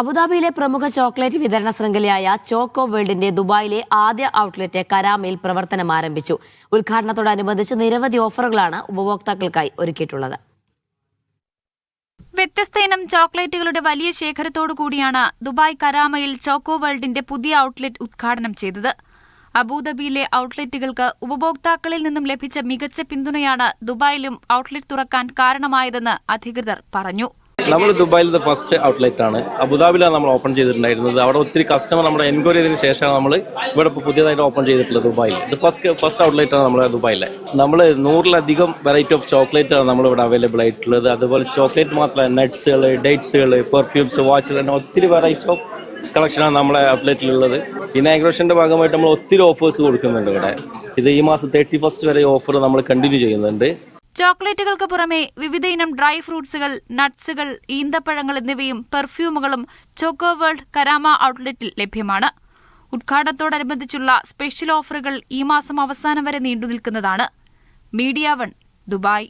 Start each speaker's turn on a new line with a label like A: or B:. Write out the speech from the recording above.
A: അബുദാബിയിലെ പ്രമുഖ ചോക്ലേറ്റ് വിതരണ ശൃംഖലയായ ചോക്കോ വേൾഡിന്റെ ദുബായിലെ ആദ്യ ഔട്ട്ലെറ്റ് കരാമയിൽ പ്രവർത്തനം ആരംഭിച്ചു. ഉദ്ഘാടനത്തോടനുബന്ധിച്ച് നിരവധി ഓഫറുകളാണ് ഉപഭോക്താക്കൾക്കായി ഒരുക്കിയിട്ടുള്ളത്.
B: വ്യത്യസ്ത ഇനം ചോക്ലേറ്റുകളുടെ വലിയ ശേഖരത്തോടു കൂടിയാണ് ദുബായ് കരാമയിൽ ചോക്കോ വേൾഡിന്റെ പുതിയ ഔട്ട്ലെറ്റ് ഉദ്ഘാടനം ചെയ്തത്. അബുദാബിയിലെ ഔട്ട്ലെറ്റുകൾക്ക് ഉപഭോക്താക്കളിൽ നിന്നും ലഭിച്ച മികച്ച പിന്തുണയാണ് ദുബായിലും ഔട്ട്ലെറ്റ് തുറക്കാൻ കാരണമായതെന്ന് അധികൃതർ പറഞ്ഞു.
C: നമ്മൾ ദുബായിലത്തെ ഫസ്റ്റ് ഔട്ട്ലെറ്റ് ആണ്. അബുദാബിയിലാണ് നമ്മൾ ഓപ്പൺ ചെയ്തിട്ടുണ്ടായിരുന്നത്. അവിടെ ഒത്തിരി കസ്റ്റമർ നമ്മുടെ എൻക്വയറി ചെയ്തതിന് ശേഷമാണ് നമ്മൾ ഇവിടെ ഇപ്പോൾ പുതിയതായിട്ട് ഓപ്പൺ ചെയ്തിട്ടുള്ളത് ദുബായിൽ. ഇത് ഫസ്റ്റ് ഫസ്റ്റ് ഔട്ട്ലെറ്റ് ആണ് നമ്മുടെ ദുബായിലെ. നമ്മൾ നൂറിലധികം വെറൈറ്റി ഓഫ് ചോക്ലേറ്റ് ആണ് നമ്മളിവിടെ അവൈലബിൾ ആയിട്ടുള്ളത്. അതുപോലെ ചോക്ലേറ്റ് മാത്രമല്ല നട്ട്സുകൾ ഡേറ്റ്സുകൾ പെർഫ്യൂംസ് വാച്ചുകൾ അങ്ങനെ ഒത്തിരി വെറൈറ്റി ഓഫ് കളക്ഷനാണ് നമ്മളെ ഔട്ട്ലെറ്റിലുള്ളത് പിന്നെ ആഗ്രോഷന്റെ ഭാഗമായിട്ട് നമ്മൾ ഒത്തിരി ഓഫേഴ്സ് കൊടുക്കുന്നുണ്ട് ഇവിടെ. ഇത് ഈ മാസം തേർട്ടി ഫസ്റ്റ് വരെ ഓഫർ നമ്മൾ കണ്ടിന്യൂ ചെയ്യുന്നുണ്ട്.
B: ചോക്ലേറ്റുകൾക്ക് പുറമെ വിവിധ ഇനം ഡ്രൈ ഫ്രൂട്ട്സുകൾ നട്ട്സുകൾ ഈന്തപ്പഴങ്ങൾ എന്നിവയും പെർഫ്യൂമുകളും ചോക്കോ വേൾഡ് കരാമ ഔട്ട്ലെറ്റിൽ ലഭ്യമാണ്. ഉദ്ഘാടനത്തോടനുബന്ധിച്ചുള്ള സ്പെഷ്യൽ ഓഫറുകൾ ഈ മാസം അവസാനം വരെ നീണ്ടുനിൽക്കുന്നതാണ് മീഡിയ വൺ ദുബായ്.